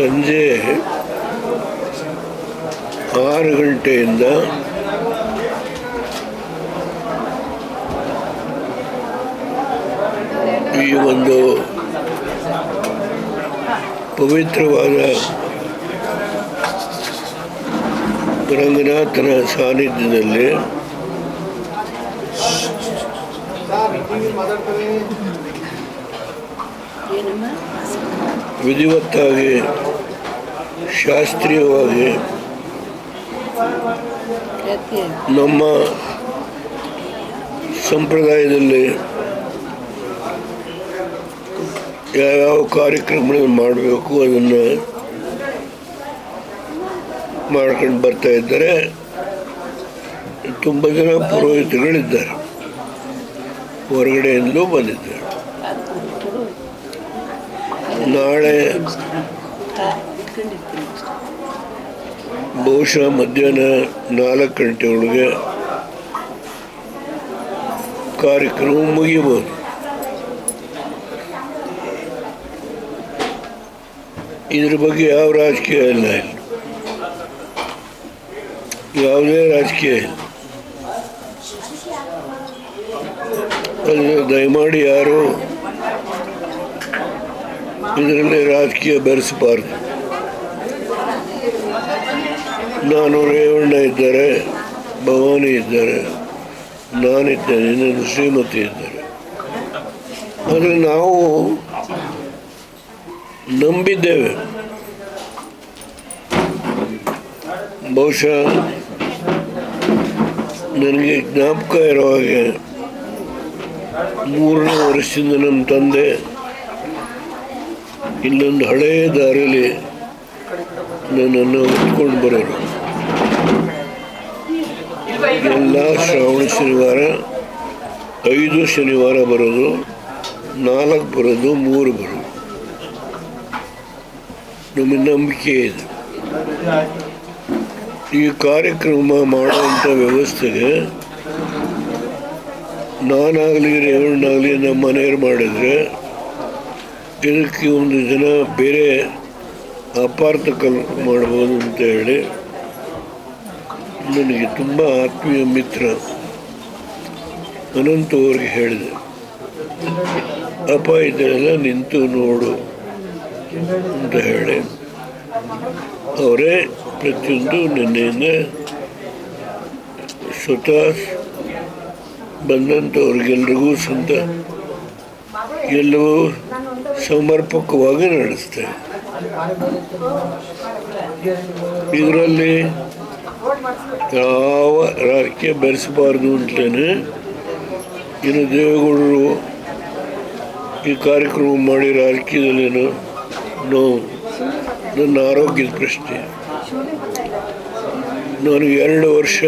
ಸಂಜೆ ಆರು ಗಂಟೆಯಿಂದ ಈ ಒಂದು ಪವಿತ್ರವಾದ ರಂಗನಾಥನ ಸಾನ್ನಿಧ್ಯದಲ್ಲಿ ಏನಮ್ಮ ವಿಧಿವತ್ತಾಗಿ, ಶಾಸ್ತ್ರೀಯವಾಗಿ ನಮ್ಮ ಸಂಪ್ರದಾಯದಲ್ಲಿ ಯಾವ್ಯಾವ ಕಾರ್ಯಕ್ರಮಗಳನ್ನು ಮಾಡಬೇಕು ಅದನ್ನು ಮಾಡ್ಕೊಂಡು ಬರ್ತಾ ಇದ್ದಾರೆ. ತುಂಬ ಜನ ಪುರೋಹಿತಗಳಿದ್ದಾರೆ ಹೊರಗಡೆಯಿಂದಲೂ ಬಂದಿದ್ದಾರೆ. ನಾಳೆ ಇಟ್ಕೊಂಡಿರ್ತೀನಿ ಅಷ್ಟೇ ಬಹುಶಃ ಮಧ್ಯಾಹ್ನ ನಾಲ್ಕು ಗಂಟೆಯೊಳಗೆ ಕಾರ್ಯಕ್ರಮ ಮುಗಿಬೋದು ಇದ್ರ ಬಗ್ಗೆ ಯಾವ ರಾಜಕೀಯ ಇಲ್ಲ ಇಲ್ಲಿ. ಯಾವುದೇ ರಾಜಕೀಯ ಇಲ್ಲ. ಅದು ದಯಮಾಡಿ ಯಾರು ಇದರಲ್ಲಿ ರಾಜಕೀಯ ಬೆರೆಸಬಾರ್ದು. ನಾನು ರೇವಣ್ಣ ಇದ್ದಾರೆ, ಭವಾನಿ ಇದ್ದಾರೆ, ನಾನಿದ್ದೇನೆ ನನ್ನ ಶ್ರೀಮತಿ ಇದ್ದಾರೆ. ಆದರೆ ನಾವು ನಂಬಿದ್ದೇವೆ. ಬಹುಶಃ ನನಗೆ ಜ್ಞಾಪಕ ಇರೋ ಹಾಗೆ ಮೂರನೇ ವರ್ಷದಿಂದ ನಮ್ಮ ತಂದೆ ಇಲ್ಲೊಂದು ಹಳೆಯ ದಾರಿಯಲ್ಲಿ ನನ್ನನ್ನು ಹೊತ್ಕೊಂಡು ಬರೋರು. ಎಲ್ಲ ಶ್ರಾವಣ ಶನಿವಾರ, ಐದು ಶನಿವಾರ ಬರೋದು, ನಾಲ್ಕು ಬರೋದು, ಮೂರು ಬರೋದು. ನಮ್ಮ ನಂಬಿಕೆ ಇದೆ. ಈ ಕಾರ್ಯಕ್ರಮ ಮಾಡುವಂಥ ವ್ಯವಸ್ಥೆಗೆ ನಾನಾಗಲಿ, ರೇವಣ್ಣಾಗಲಿ ನಮ್ಮ ಮನೆಯವ್ರು ಮಾಡಿದರೆ ಇದಕ್ಕೆ ಒಂದು ಜನ ಬೇರೆ ಅಪಾರ್ಥ ಕಲ್ ಮಾಡ್ಬೋದು ಅಂತ ಹೇಳಿ ನನಗೆ ತುಂಬ ಆತ್ಮೀಯ ಮಿತ್ರ ಅನಂತ ಅವ್ರಿಗೆ ಹೇಳಿದೆ. ಅಪ ಇದನ್ನೆಲ್ಲ ನಿಂತು ನೋಡು ಅಂತ ಹೇಳಿ. ಅವರೇ ಪ್ರತಿಯೊಂದು ನಿನ್ನೆಯಿಂದ ಸ್ವತಃ ಬಂದಂಥವ್ರಿಗೆಲ್ರಿಗೂ ಸಂತ ಎಲ್ಲವೂ ಸಮರ್ಪಕವಾಗಿ ನಡೆಸ್ತೇವೆ ಇದರಲ್ಲಿ ಯಾವ ರಾಜಕೀಯ ಬೆರೆಸಬಾರ್ದು ಅಂತಲೇ ಇನ್ನು ದೇವೇಗೌಡರು ಈ ಕಾರ್ಯಕ್ರಮ ಮಾಡಿ ರಾಜಕೀಯದಲ್ಲೇನು ನೋ ನನ್ನ ಆರೋಗ್ಯದ ಪ್ರಶ್ನೆ. ನಾನು ಎರಡು ವರ್ಷ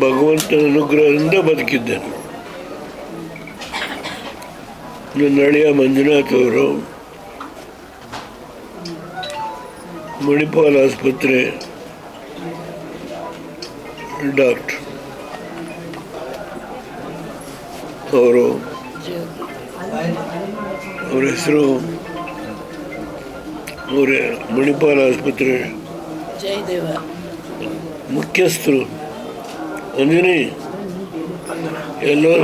ಭಗವಂತನ ಅನುಗ್ರಹದಿಂದ ಬದುಕಿದ್ದೇನೆ. ನನ್ನ ಅಳಿಯ ಮಂಜುನಾಥ್ ಅವರು ಮಣಿಪಾಲ್ ಆಸ್ಪತ್ರೆ ಡಾಕ್ಟರ್ ಅವರು ಅವ್ರ ಹೆಸರು ಅವರ ಮಣಿಪಾಲ್ ಆಸ್ಪತ್ರೆ ಮುಖ್ಯಸ್ಥರು ಅಂಜನಿ ಎಲ್ಲೋ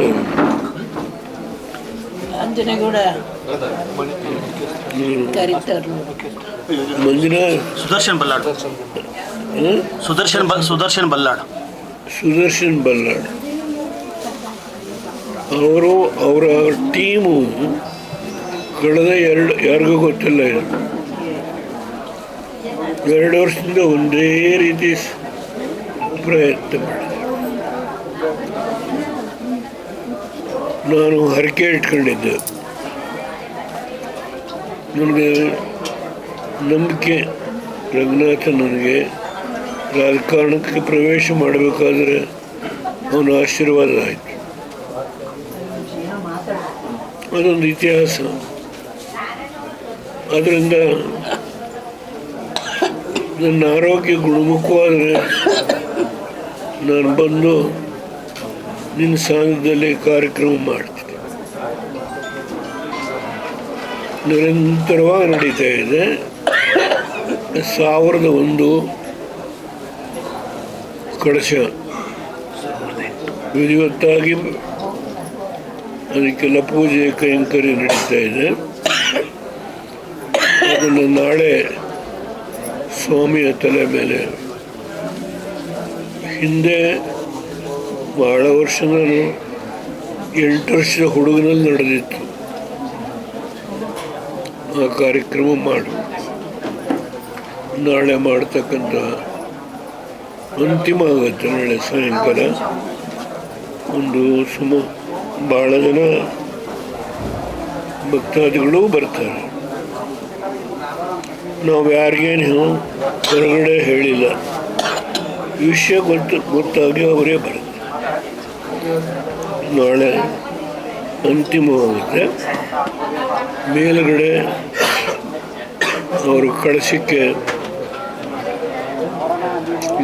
ಅಂಜನಗೌಡ ಕರೀತಾರೆ ಮಂಜುನಾಥ್? ಸುದರ್ಶನ್ ಬಲ್ಲಾಡ್. ಸುದರ್ಶನ್ ಬಲ್ ಸುದರ್ಶನ್ ಬಲ್ಲಾಡ್. ಸುದರ್ಶನ್ ಬಲ್ಲಾಡ್. ಅವರು ಅವರ ಟೀಮು ಕಳೆದ ಎರಡು ಯಾರಿಗೂ ಗೊತ್ತಿಲ್ಲ ಎರಡು ವರ್ಷದಿಂದ ಒಂದೇ ರೀತಿ ಪ್ರಯತ್ನ ಮಾಡಿದೆ. ನಾನು ಹರಕೆ ಇಟ್ಕೊಂಡಿದ್ದೆ. ನನಗೆ ನಂಬಿಕೆ ರಂಗನಾಥ ನನಗೆ ರಾಜಕಾರಣಕ್ಕೆ ಪ್ರವೇಶ ಮಾಡಬೇಕಾದ್ರೆ ಅವನ ಆಶೀರ್ವಾದ ಆಯಿತು. ಅದೊಂದು ಇತಿಹಾಸ. ಅದರಿಂದ ನನ್ನ ಆರೋಗ್ಯ ಗುಣಮುಖವಾದರೆ ನಾನು ಬಂದು ನಿನ್ನ ಸಾನ್ನಿಧ್ಯದಲ್ಲಿ ಕಾರ್ಯಕ್ರಮ ಮಾಡ್ತೀನಿ ನಿರಂತರವಾಗಿ ನಡೀತಾ ಇದೆ. ಸಾವಿರದ ಒಂದು ಕಳಶ ವಿಧಿವತ್ತಾಗಿ ಅದಕ್ಕೆಲ್ಲ ಪೂಜೆ ಕೈಂಕರ್ಯ ನಡೀತಾ ಇದೆ. ಅದನ್ನು ನಾಳೆ ಸ್ವಾಮಿಯ ತಲೆ ಮೇಲೆ ಹಿಂದೆ ಬಹಳ ವರ್ಷ ನಾನು ಎಂಟು ವರ್ಷದ ಹುಡುಗನಲ್ಲಿ ನಡೆದಿತ್ತು. ಆ ಕಾರ್ಯಕ್ರಮ ಮಾಡು. ನಾಳೆ ಮಾಡ್ತಕ್ಕಂಥ ಅಂತಿಮ ಆಗುತ್ತೆ ನಾಳೆ ಸಾಯಂಕಾಲ ಒಂದು ಸುಮ ಭಾಳ ಜನ ಭಕ್ತಾದಿಗಳು ಬರ್ತಾರೆ. ನಾವು ಯಾರಿಗೇನು ಹೊರಗಡೆ ಹೇಳಿಲ್ಲ. ವಿಷಯ ಗೊತ್ತು, ಗೊತ್ತಾಗಿ ಅವರೇ ಬರುತ್ತೆ. ನಾಳೆ ಅಂತಿಮವಾಗುತ್ತೆ ಮೇಲುಗಡೆ ಅವರು ಕಳಸಕ್ಕೆ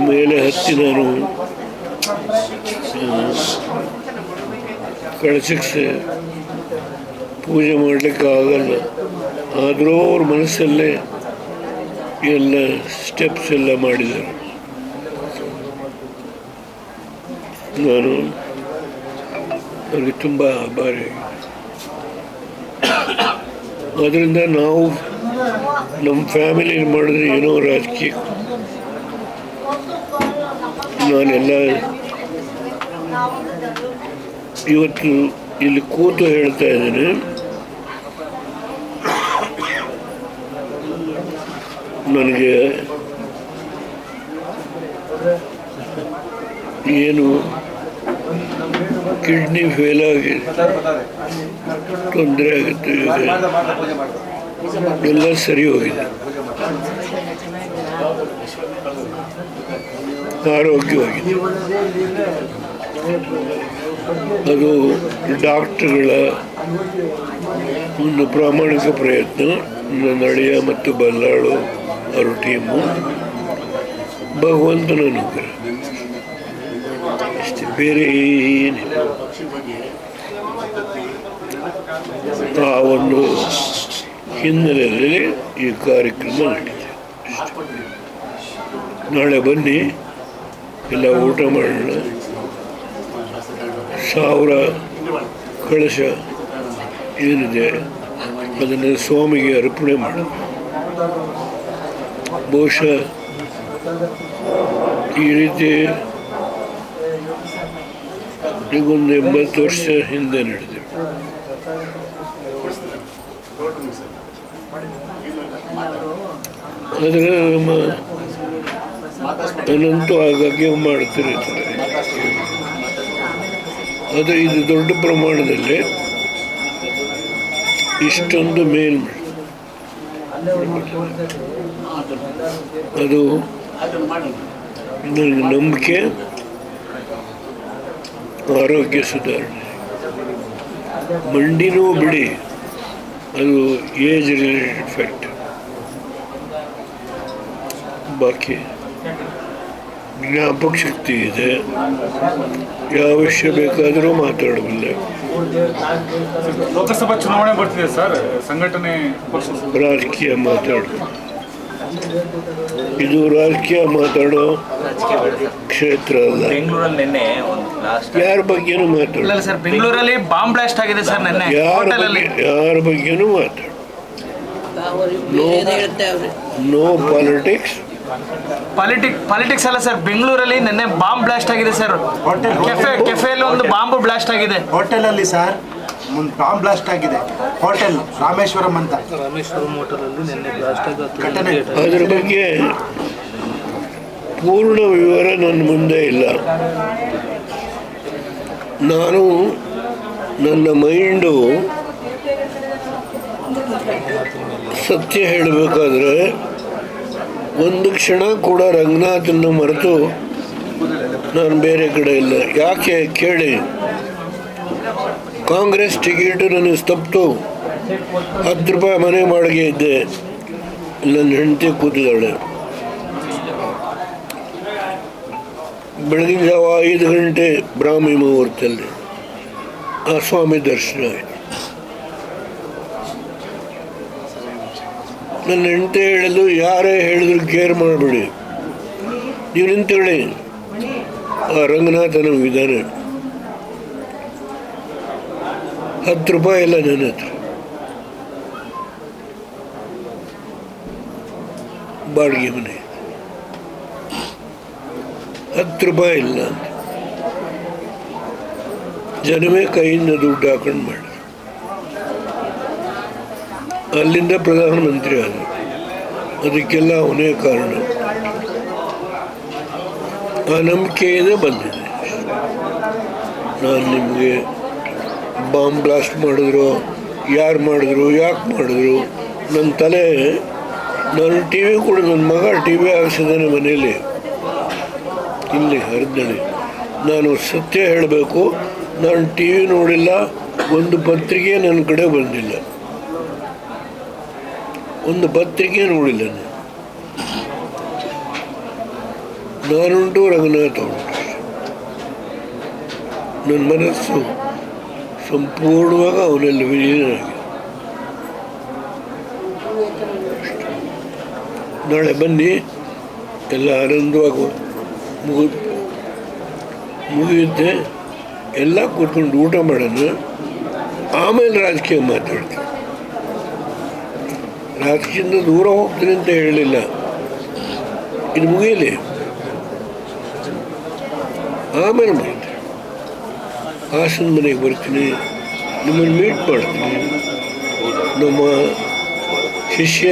ಮೇಲೆ ಹತ್ತಿ ನಾನು ಕಳಸಕ್ಕೆ ಪೂಜೆ ಮಾಡಲಿಕ್ಕೆ ಆಗಲ್ಲ. ಆದರೂ ಅವ್ರ ಮನಸ್ಸಲ್ಲೇ ಎಲ್ಲ ಸ್ಟೆಪ್ಸ್ ಎಲ್ಲ ಮಾಡಿದರು. ನಾನು ಅವ್ರಿಗೆ ತುಂಬ ಭಾರಿ. ಅದರಿಂದ ನಾವು ನಮ್ಮ ಫ್ಯಾಮಿಲಿ ಮಾಡಿದ್ರೆ ಏನೋ ರಾಜಕೀಯ. ನಾನೆಲ್ಲ ಇವತ್ತು ಇಲ್ಲಿ ಕೂತು ಹೇಳ್ತಾ ಇದ್ದೇನೆ. ನನಗೆ ಏನು ಕಿಡ್ನಿ ಫೇಲ್ ಆಗಿ ತೊಂದರೆ ಆಗುತ್ತೆ. ಎಲ್ಲ ಸರಿ ಹೋಗಿದೆ. ಆರೋಗ್ಯವಾಗಿದೆ. ಅದು ಡಾಕ್ಟರ್ಗಳ ಒಂದು ಪ್ರಾಮಾಣಿಕ ಪ್ರಯತ್ನ. ಅಳಿಯ ಮತ್ತು ಬಲ್ಲಾಳು ಅವರು ಟೀಮು ಭಗವಂತನ ಅನುಗ್ರಹ. ಅಷ್ಟೇ ಬೇರೆ ಆ ಒಂದು ಹಿನ್ನೆಲೆಯಲ್ಲಿ ಈ ಕಾರ್ಯಕ್ರಮ ನಡೆಯುತ್ತೆ. ನಾಳೆ ಬನ್ನಿ ಎಲ್ಲ ಊಟ ಮಾಡೋಣ ಸಾವಿರ ಕಳಶ ಏನಿದೆ ಅದನ್ನು ಸ್ವಾಮಿಗೆ ಅರ್ಪಣೆ ಮಾಡೋಣ ಬಹುಶಃ ಈ ರೀತಿ ಈಗೊಂದು ಎಂಬತ್ತು ವರ್ಷ ಹಿಂದೆ ನಡೆದಿವೆ ಆದರೆ ನಮ್ಮ ಅನಂತ ಆಗಾಗ್ಗೆ ಮಾಡ್ತಿರ್ತಾರೆ ಆದರೆ ಇದು ದೊಡ್ಡ ಪ್ರಮಾಣದಲ್ಲಿ ಇಷ್ಟೊಂದು ಮೇಲ್ ಅದು ನನಗೆ ನಂಬಿಕೆ. ಆರೋಗ್ಯ ಸುಧಾರಣೆ. ಮಂಡಿನೂ ಬಿಡಿ. ಅದು ಏಜ್ ರಿಲೇಟೆಡ್ ಫ್ಯಾಕ್ಟ್ ಬಾಕಿ ಜ್ಞಾಪಕ ಶಕ್ತಿ ಇದೆ. ಯಾವ ವಿಷಯ ಬೇಕಾದರೂ ಮಾತಾಡಬಲ್ಲೆ. ಲೋಕಸಭಾ ಚುನಾವಣೆ ಬರ್ತಿದೆ ಸರ್. ಸಂಘಟನೆ ರಾಜಕೀಯ ಮಾತಾಡು ಇದು ರಾಜಕೀಯ ಮಾತಾಡೋ ಕ್ಷೇತ್ರ ಅಲ್ಲ. ಬೆಂಗಳೂರಲ್ಲಿ ನಿನ್ನೆ ಯಾರ ಬಗ್ಗೆನೂ ಮಾತಾಡು. ಇಲ್ಲ ಸರ್ ಬೆಂಗಳೂರಲ್ಲಿ ಬಾಂಬ್ ಬ್ಲಾಸ್ಟ್ ಆಗಿದೆ ಸರ್ ನಿನ್ನೆ. ಯಾರ ಹೋಟೆಲ್ ಅಲ್ಲಿ. ಬಗ್ಗೆ ಯಾರ ಬಗ್ಗೆನೂ ಮಾತಾಡು. ನೋ ಪಾಲಿಟಿಕ್ಸ್ ಪಾಲಿಟಿಕ್ ಪಾಲಿಟಿಕ್ಸ್ ಅಲ್ಲ ಸರ್ ಬೆಂಗಳೂರಲ್ಲಿ ನಿನ್ನೆ ಬಾಂಬ್ ಬ್ಲಾಸ್ಟ್ ಆಗಿದೆ ಸರ್. ಕೆಫೆ ಕೆಫೆಯಲ್ಲಿ ಒಂದು ಬಾಂಬ್ ಬ್ಲಾಸ್ಟ್ ಆಗಿದೆ. ಹೋಟೆಲ್ ಅಲ್ಲಿ ಸರ್ ಒಂದು ಬಾಂಬ್ ಬ್ಲಾಸ್ಟ್ ಆಗಿದೆ. ಹೋಟೆಲ್ ರಾಮೇಶ್ವರಂ ಅಂತ. ರಾಮೇಶ್ವರಂ ಹೋಟೆಲಲ್ಲಿ ನಿನ್ನೆ ಬ್ಲಾಸ್ಟ್ ಘಟನೆ. ಅದ್ರ ಬಗ್ಗೆ ಪೂರ್ಣ ವಿವರ ನನ್ನ ಮುಂದೆ ಇಲ್ಲ. ನಾನು ನನ್ನ ಮೈಂಡು ಸತ್ಯ ಹೇಳಬೇಕಾದ್ರೆ ಒಂದು ಕ್ಷಣ ಕೂಡ ರಂಗನಾಥನ್ನು ಮರೆತು ನಾನು ಬೇರೆ ಕಡೆ ಇಲ್ಲ. ಯಾಕೆ ಕೇಳಿ? ಕಾಂಗ್ರೆಸ್ ಟಿಕೆಟ್ ನನಗೆ ತಪ್ಪಿತು ಹತ್ತು ರೂಪಾಯಿ ಮನೆ ಬಾಡಿಗೆ ಇದ್ದೆ. ನನ್ನ ಹೆಂಡತಿ ಕೂತಿದ್ದಾಳೆ. ಬೆಳಗಿನ ಜಾವ ಐದು ಗಂಟೆ ಬ್ರಾಹ್ಮಿ ಮುಹೂರ್ತದಲ್ಲಿ ಆ ಸ್ವಾಮಿ ದರ್ಶನ ಆಯಿತು. ನನ್ನ ಹೆಂಡತಿ ಹೇಳಲು ಯಾರೇ ಹೇಳಿದ್ರು ಕೇರ್ ಮಾಡಬೇಡಿ. ನೀವು ನಿಂತೇಳಿ ಆ ರಂಗನಾಥನ ವಿಧಾನ. ಹತ್ತು ರೂಪಾಯಿ ಇಲ್ಲ ನನ್ನ ಹತ್ರ. ಬಾಡಿಗೆ ಮನೆ. ಹತ್ತು ರೂಪಾಯಿ ಇಲ್ಲ ಅಂತ. ಜನವೇ ಕೈಯಿಂದ ದುಡ್ಡು ಹಾಕೊಂಡು ಮಾಡಿ ಅಲ್ಲಿಂದ ಪ್ರಧಾನಮಂತ್ರಿ ಆದರು. ಅದಕ್ಕೆಲ್ಲ ಅವನೇ ಕಾರಣ. ಆ ನಂಬಿಕೆಯೇ ಬಂದಿದೆ. ನಾನು ನಿಮಗೆ ಬಾಂಬ್ ಬ್ಲಾಸ್ಟ್ ಮಾಡಿದ್ರು, ಯಾರು ಮಾಡಿದ್ರು, ಯಾಕೆ ಮಾಡಿದ್ರು ನನ್ನ ತಲೆ, ನಾನು ಟಿ ವಿ ಕೂಡ ನನ್ನ ಮಗ ಟಿ ವಿ ಹಾಕ್ಸಿದ್ದಾನೆ ಮನೆಯಲ್ಲಿ. ಇಲ್ಲಿ ಹರಿದಳಿ ನಾನು ಸತ್ಯ ಹೇಳಬೇಕು, ನಾನು ಟಿ ವಿ ನೋಡಿಲ್ಲ, ಒಂದು ಪತ್ರಿಕೆ ನನ್ನ ಕಡೆ ಬಂದಿಲ್ಲ. ಒಂದು ಪತ್ರಿಕೆ ನೋಡಿಲ್ಲ ನಾನು. ನಾನುಂಟು ರಂಗನಾಥ ಉಂಟು. ನನ್ನ ಮನಸ್ಸು ಸಂಪೂರ್ಣವಾಗಿ ಅವರಲ್ಲಿ ವಿಲೀನರಾಗಿ. ನಾಳೆ ಬನ್ನಿ, ಎಲ್ಲ ಆನಂದವಾಗಿ ಮುಗಿ ಮುಗಿಯುತ್ತೆ, ಎಲ್ಲ ಕೂತ್ಕೊಂಡು ಊಟ ಮಾಡೋಣ. ಆಮೇಲೆ ರಾಜಕೀಯ ಮಾತಾಡ್ತೀನಿ. ರಾಜಕೀಯದಿಂದ ದೂರ ಹೋಗ್ತೀನಿ ಅಂತ ಹೇಳಲಿಲ್ಲ ಇದು ಮುಗಿಯಲಿ. ಆಮೇಲೆ ಮಾಡ್ತೀನಿ ಹಾಸನ ಮನೆಗೆ ಬರ್ತೀನಿ ನಿಮ್ಮನ್ನು ಮೀಟ್ ಮಾಡ್ತೀನಿ ನಮ್ಮ ಶಿಷ್ಯ